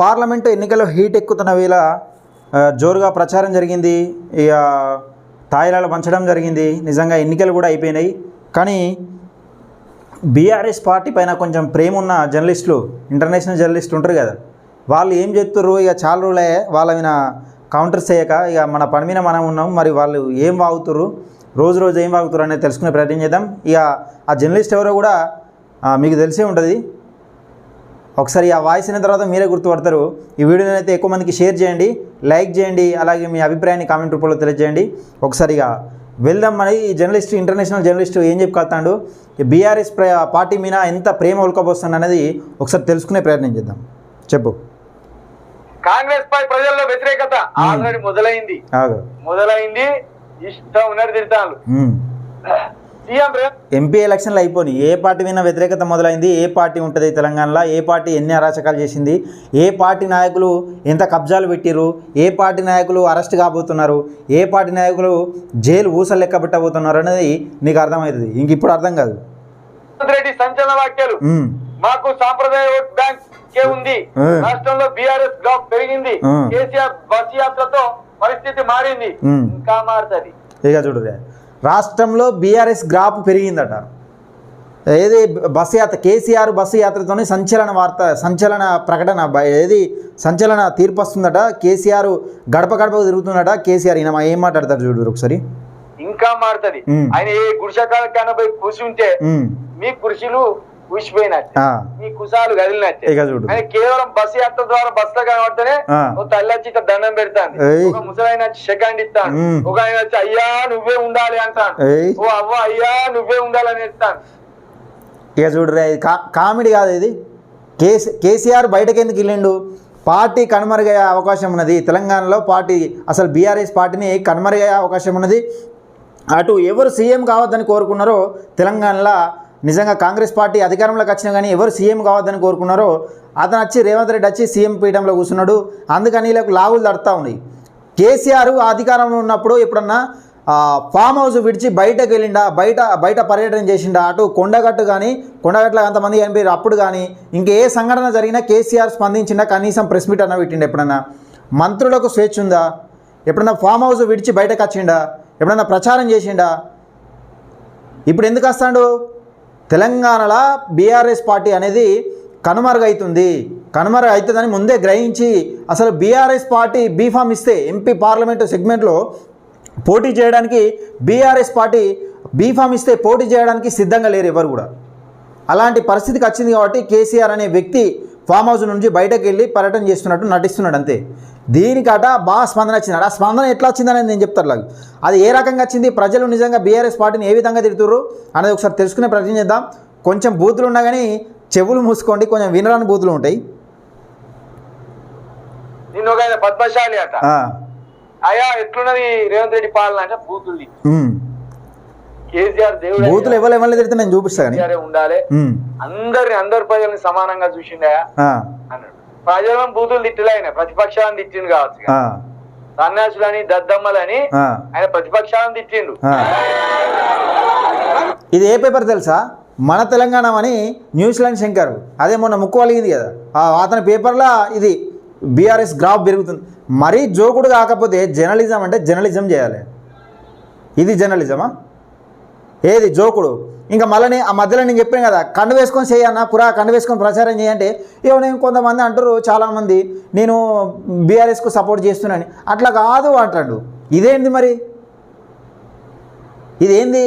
Parliament ఎన్నికల్లో heat ఎక్కుతున్న వేళ జోరుగా ప్రచారం జరిగింది. ఇక తాయిలాలు పంచడం జరిగింది. నిజంగా ఎన్నికలు కూడా అయిపోయినాయి. కానీ బీఆర్ఎస్ పార్టీ పైన కొంచెం ప్రేమ ఉన్న జర్నలిస్టులు ఇంటర్నేషనల్ జర్నలిస్టులు ఉంటారు కదా వాళ్ళు ఏం చెప్తుర్రు ఇక చాలా రోజులే వాళ్ళ మీద కౌంటర్స్ చేయక ఇక మన పని మీద మనం ఉన్నాం. మరి వాళ్ళు ఏం వాగుతుర్రు? రోజు రోజు ఏం వాగుతుర్రు అనేది తెలుసుకునే ప్రయత్నం చేద్దాం. ఇక ఆ జర్నలిస్ట్ ఎవరో కూడా మీకు తెలిసే ఉంటుంది. ఒకసారి ఆ వాయిస్ అయిన తర్వాత మీరే గుర్తుపడతారు. ఈ వీడియోని అయితే ఎక్కువ మందికి షేర్ చేయండి లైక్ చేయండి అలాగే మీ అభిప్రాయాన్ని కామెంట్ రూపంలో తెలియజేయండి. ఒకసారిగా వెళ్దాం మరి ఈ జర్నలిస్ట్ ఇంటర్నేషనల్ జర్నలిస్ట్ ఏం చెప్పుకొస్తాడు బీఆర్ఎస్ ప్ర పార్టీ మీద ఎంత ప్రేమ ఉల్కపోస్తుంది అనేది ఒకసారి తెలుసుకునే ప్రయత్నం చేద్దాం. చెప్పు. కాంగ్రెస్ పై ప్రజల్లో వ్యతిరేకత ఆల్రెడీ మొదలైంది. మొదలైంది. ఇష్టం తిడతాను ఎంపీ ఎలక్షన్లు అయిపోయి ఏ పార్టీ మీద వ్యతిరేకత మొదలైంది? ఏ పార్టీ ఉంటుంది తెలంగాణలో? ఏ పార్టీ ఎన్ని అరాచకాలు చేసింది? ఏ పార్టీ నాయకులు ఎంత కబ్జాలు పెట్టిర్రు? ఏ పార్టీ నాయకులు అరెస్ట్ కాబోతున్నారు? ఏ పార్టీ నాయకులు జైలు ఊసలు లెక్క పెట్టబోతున్నారు అనేది నీకు అర్థమవుతుంది. ఇంక ఇప్పుడు అర్థం కాదు. రెడ్డి సంచలన మాకు సాంప్రదాయ ఓట్ బ్యాంక్ కే ఉంది. రాష్ట్రంలో బీఆర్ఎస్ గ్రాఫ్ పెరిగింది. కేసీఆర్ బస్ యాత్రతో పరిస్థితి మారింది. ఇంకా మారుతుంది. ఇక చూడు. రాష్ట్రంలో బీఆర్ఎస్ గ్రాఫ్ పెరిగిందట. ఏది బస్సు యాత్ర కేసీఆర్ బస్సు యాత్రతోనే సంచలన వార్త సంచలన ప్రకటన ఏది సంచలన తీర్పు వస్తుందట. కేసీఆర్ గడప గడప తిరుగుతుందట. కేసీఆర్ ఈయన ఏం మాట్లాడతారు చూడు ఒకసారి. ఇంకా మారుతుంది. ఆయన ఏ గుడిసెకాల కన్నా పోయి కూర్చుంటే మీ కుర్చీలు కూసిపోయినట్టు ఆ, మీ కుసాలు కదిలినట్టే. ఇక చూడు. ఆయన కేవలం బస్సు యాత్ర ద్వారా బస్సులో కనబడితేనే తల్లి వచ్చి ఇట్లా దండం పెడతాను. ఒక ముసలాయన వచ్చి సెకండ్ ఇస్తాను. ఒక ఆయన వచ్చి అయ్యా నువ్వే ఉండాలి అంటాను ఓ అవ్వ అయ్యా నువ్వే ఉండాలని ఇస్తాను ఇక చూడు రే, ఇది కా కామెడీ కాదు ఇది. కేసీ కేసీఆర్ బయటకు ఎందుకు వెళ్ళిండు? పార్టీ కనుమరుగయ్యే అవకాశం ఉన్నది. తెలంగాణలో పార్టీ అసలు బీఆర్ఎస్ పార్టీని కనుమరుగయ్యే అవకాశం ఉన్నది. అటు ఎవరు సీఎం కావద్దని కోరుకున్నారో తెలంగాణలో నిజంగా కాంగ్రెస్ పార్టీ అధికారంలోకి వచ్చినా కానీ ఎవరు సీఎం కావద్దని కోరుకున్నారో అతను వచ్చి రేవంత్ రెడ్డి వచ్చి సీఎం పీఠంలో కూర్చున్నాడు. అందుకని వీళ్ళకు లావులు తడుతూ ఉన్నాయి. కేసీఆర్ అధికారంలో ఉన్నప్పుడు ఎప్పుడన్నా ఫామ్ హౌస్ విడిచి బయటకు వెళ్ళిండా బయట బయట పర్యటన చేసిండా అటు కొండగట్టు కానీ కొండగట్టులో అంతమంది కనిపించారు అప్పుడు కానీ ఇంకా ఏ సంఘటన జరిగినా కేసీఆర్ స్పందించినా కనీసం ప్రెస్ మీట్ అన్న పెట్టిండా ఎప్పుడన్నా? మంత్రులకు స్వేచ్ఛ ఉందా? ఎప్పుడన్నా ఫామ్ హౌస్ విడిచి బయటకు వచ్చిండా? ఎప్పుడన్నా ప్రచారం చేసిండా? ఇప్పుడు ఎందుకు వస్తాడు? తెలంగాణలో బీఆర్ఎస్ పార్టీ అనేది కనుమరుగైతుంది. కనుమరు అవుతుందని ముందే గ్రహించి అసలు బీఆర్ఎస్ పార్టీ బీఫామ్ ఇస్తే ఎంపీ పార్లమెంటు సెగ్మెంట్లో పోటీ చేయడానికి బీఆర్ఎస్ పార్టీ బీఫామ్ ఇస్తే పోటీ చేయడానికి సిద్ధంగా లేరు ఎవరు కూడా. అలాంటి పరిస్థితికి వచ్చింది కాబట్టి కేసీఆర్ అనే వ్యక్తి ఫామ్ హౌస్ నుంచి బయటకు వెళ్ళి పర్యటన చేస్తున్నట్టు నటిస్తున్నాడు అంతే. దీనికట బాగా స్పందన వచ్చింది ఆ స్పందన ఎట్లా వచ్చిందనేది నేను చెప్తాను లాగా. అది ఏ రకంగా వచ్చింది? ప్రజలు నిజంగా బీఆర్ఎస్ పార్టీని ఏ విధంగా తిడుతుర్రు అనేది ఒకసారి తెలుసుకునే ప్రయత్నం చేద్దాం. కొంచెం బూతులు ఉన్నా కానీ చెవులు మూసుకోండి కొంచెం వినరాని బూతులు ఉంటాయి. నిన్న పద్మశాలి అట. ఎట్లున్నది రేవంత్ రెడ్డి పాలన అంటే బూతుల్ని. కేసీఆర్ దేవుడు బూతులు ఎవరు ఎవరిని తిడితే నేను చూపిస్తా ఉండాలి. అందరిని అందరి ప్రజల్ని సమానంగా చూసిండయా అన్నాడు. ప్రజలను బూతులు తిట్టలే ఆయన ప్రతిపక్షాలను తిట్టిండు కావచ్చు సన్యాసులని దద్దమ్మలని ఆయన ప్రతిపక్షాలను తిట్టిండు. ఇది ఏ పేపర్ తెలుసా? మన తెలంగాణ అని న్యూజిలాండ్ శంకర్. అదే మొన్న ముక్కు వలిగింది కదా. అతని పేపర్లో ఇది బీఆర్ఎస్ గ్రాఫ్ పెరుగుతుంది. మరీ జోకుడు కాకపోతే జర్నలిజం అంటే జర్నలిజం చేయాలి. ఇది జర్నలిజమా? ఏది జోకుడు? ఇంకా మళ్ళీ ఆ మధ్యలో నేను చెప్పాను కదా కండు వేసుకొని చేయన్న పురా కండు వేసుకొని ప్రచారం చేయంటే ఏమో నేను కొంతమంది అంటారు చాలామంది నేను బీఆర్ఎస్కు సపోర్ట్ చేస్తున్నాను అట్లా కాదు అంటాడు. ఇదేంది మరి? ఇదేంది?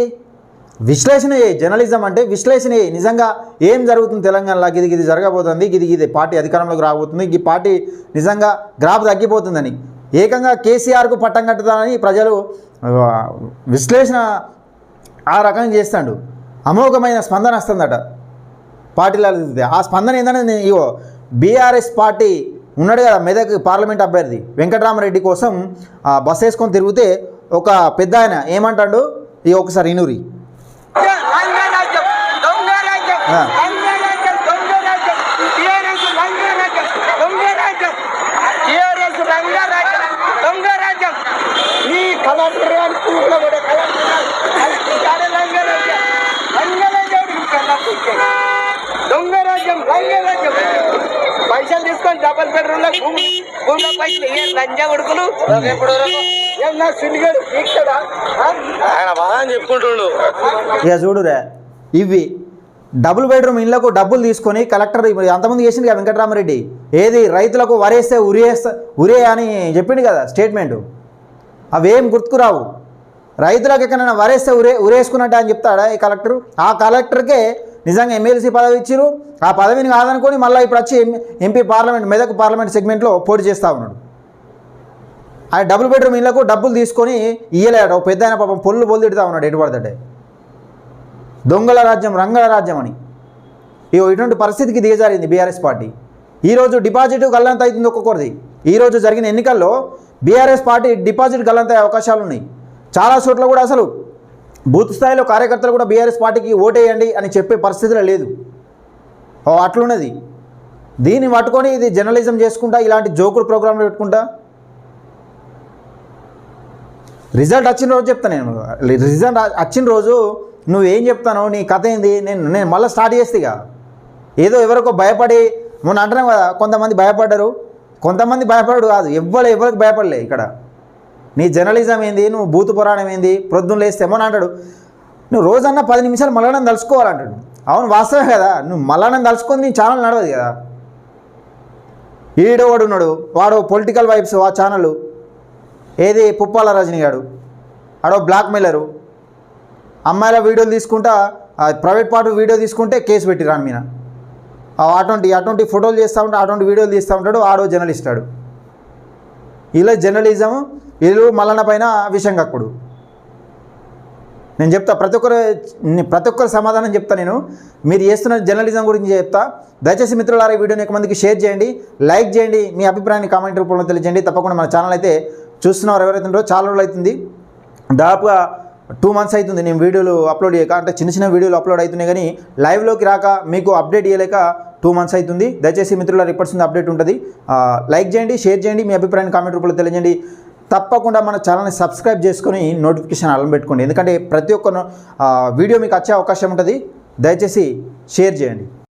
విశ్లేషణ జర్నలిజం అంటే విశ్లేషణ నిజంగా ఏం జరుగుతుంది తెలంగాణలో? గిది గిది జరగబోతుంది ఇది గిది పార్టీ అధికారంలోకి రాబోతుంది ఈ పార్టీ నిజంగా గ్రాఫ్ తగ్గిపోతుందని. ఏకంగా కేసీఆర్కు పట్టం కట్టుతానని ప్రజలు విశ్లేషణ ఆ రకంగా చేస్తాడు. అమోఘమైన స్పందన వస్తుందట. పార్టీలో ఆ స్పందన ఏంటంటే నేను ఇగో బీఆర్ఎస్ పార్టీ ఉన్నాడు కదా మెదక్ పార్లమెంట్ అభ్యర్థి వెంకటరామరెడ్డి కోసం ఆ బస్ వేసుకొని తిరిగితే ఒక పెద్ద ఆయన ఏమంటాడు? ఇక ఒకసారి ఇనూరి. రంగరాజ్యం దొంగరాజ్యం ఆ. నీ గారు కూడా కూడా కలెక్టర్ గారు కలెక్టర్ రంగరాజ్యం రంగరాజ్యం పైసలు ఏ లంజా కొడుకులు. ఏమన్నా ఆయన బాగా చెప్పుకుంటుండు. ఇక చూడురా ఇవి డబుల్ బెడ్రూమ్ ఇళ్ళకు డబ్బులు తీసుకొని కలెక్టర్ ఇప్పుడు అంతమంది చేసింది కదా వెంకటరామరెడ్డి. ఏది రైతులకు వరేస్తే ఉరియేస్తా ఉరే అని చెప్పిండు కదా స్టేట్మెంటు అవేం గుర్తుకురావు? రైతులకు ఎక్కడైనా వరేస్తే ఉరే ఉరేసుకున్నట్టు అని చెప్తాడా ఈ కలెక్టర్? ఆ కలెక్టర్కే నిజంగా ఎమ్మెల్సీ పదవి ఇచ్చిరు ఆ పదవిని కాదనుకొని మళ్ళీ ఇప్పుడు వచ్చి ఎంపీ పార్లమెంట్ మెదక్ పార్లమెంట్ సెగ్మెంట్లో పోటీ చేస్తూ ఉన్నాడు. ఆ డబుల్ బెడ్రూమ్ ఇళ్ళకు డబ్బులు తీసుకొని ఇయ్యలేడు పెద్ద ఆయన పాపం పొల్లు పొల్లు తిడుతూ ఉన్నాడు ఎటు పడతాడే దొంగల రాజ్యం రంగల రాజ్యం అని. ఇగో ఇటువంటి పరిస్థితికి దిగజారింది బీఆర్ఎస్ పార్టీ. ఈరోజు డిపాజిట్ గల్లంత అవుతుంది ఒక్కొక్కరిది. ఈరోజు జరిగిన ఎన్నికల్లో బీఆర్ఎస్ పార్టీ డిపాజిట్ గల్లంత అవకాశాలు ఉన్నాయి. చాలా చోట్ల కూడా అసలు బూత్ స్థాయిలో కార్యకర్తలు కూడా బీఆర్ఎస్ పార్టీకి ఓటేయండి అని చెప్పే పరిస్థితిలో లేదు. ఓ అట్లున్నది. దీన్ని పట్టుకొని ఇది జర్నలిజం చేసుకుంటా ఇలాంటి జోకుడు ప్రోగ్రాంలు పెట్టుకుంటా? రిజల్ట్ వచ్చిన రోజు చెప్తా నేను. రిజల్ట్ వచ్చిన రోజు నువ్వేం చెప్తాను నీ కథ ఏంది నేను నేను మళ్ళీ స్టార్ట్ చేస్తేగా ఏదో ఎవరికో భయపడి మొన్న అంటున్నాం కదా కొంతమంది భయపడ్డారు. కొంతమంది భయపడడు కాదు ఎవ్వరు ఎవరికి భయపడలే ఇక్కడ. నీ జర్నలిజం ఏంది? నువ్వు బూతు పురాణం ఏంది? ప్రొద్దున లేస్తే ఏమని అంటాడు. నువ్వు రోజన్నా పది నిమిషాలు మలనం తలుసుకోవాలంటాడు అవును వాస్తవే కదా. నువ్వు మలనం తలుసుకొని నీ ఛానల్ నడవదు కదా. ఈడో వాడు ఉన్నాడు. వాడు పొలిటికల్ వైబ్స్ ఆ ఛానల్ ఏది? పుప్పాల రజనీ గాడు. ఆడో బ్లాక్ మెయిలరు అమ్మాయిల వీడియోలు తీసుకుంటా ప్రైవేట్ పార్ట్ వీడియో తీసుకుంటే కేసు పెట్టి రాని మీద ఆ అటువంటి అటువంటి ఫోటోలు చేస్తూ ఉంటాడు అటువంటి వీడియోలు తీస్తూ ఉంటాడు ఆడో జర్నలిస్ట్ ఆడు. ఇలా జర్నలిజం వీళ్ళు మల్లన్న పైన విషయం కక్కుడు. నేను చెప్తా ప్రతి ఒక్కరు ప్రతి ఒక్కరు సమాధానం చెప్తా నేను. మీరు చేస్తున్న జర్నలిజం గురించి చెప్తా. దయచేసి మిత్రులారా ఈ వీడియోని ఎక్కువ మందికి షేర్ చేయండి లైక్ చేయండి మీ అభిప్రాయాన్ని కామెంట్ రూపంలో తెలియజేయండి. తప్పకుండా మన ఛానల్ అయితే చూస్తున్నారు ఎవరైతే ఉన్నారో చాలా రోజులు అవుతుంది. దాదాపుగా టూ మంత్స్ అవుతుంది నేను వీడియోలు అప్లోడ్ చేయక అంటే చిన్న చిన్న వీడియోలు అప్లోడ్ అవుతున్నాయి కానీ లైవ్లోకి రాక మీకు అప్డేట్ చేయలేక టూ మంత్స్ అవుతుంది. దయచేసి మిత్రుల రిపోర్ట్స్ అప్డేట్ ఉంటుంది. లైక్ చేయండి షేర్ చేయండి మీ అభిప్రాయాన్ని కామెంట్ రూపంలో తెలియజేయండి. తప్పకుండా మన ఛానల్ని సబ్స్క్రైబ్ చేసుకొని నోటిఫికేషన్ అలం పెట్టుకోండి. ఎందుకంటే ప్రతి ఒక్క వీడియో మీకు వచ్చే అవకాశం ఉంటుంది. దయచేసి షేర్ చేయండి.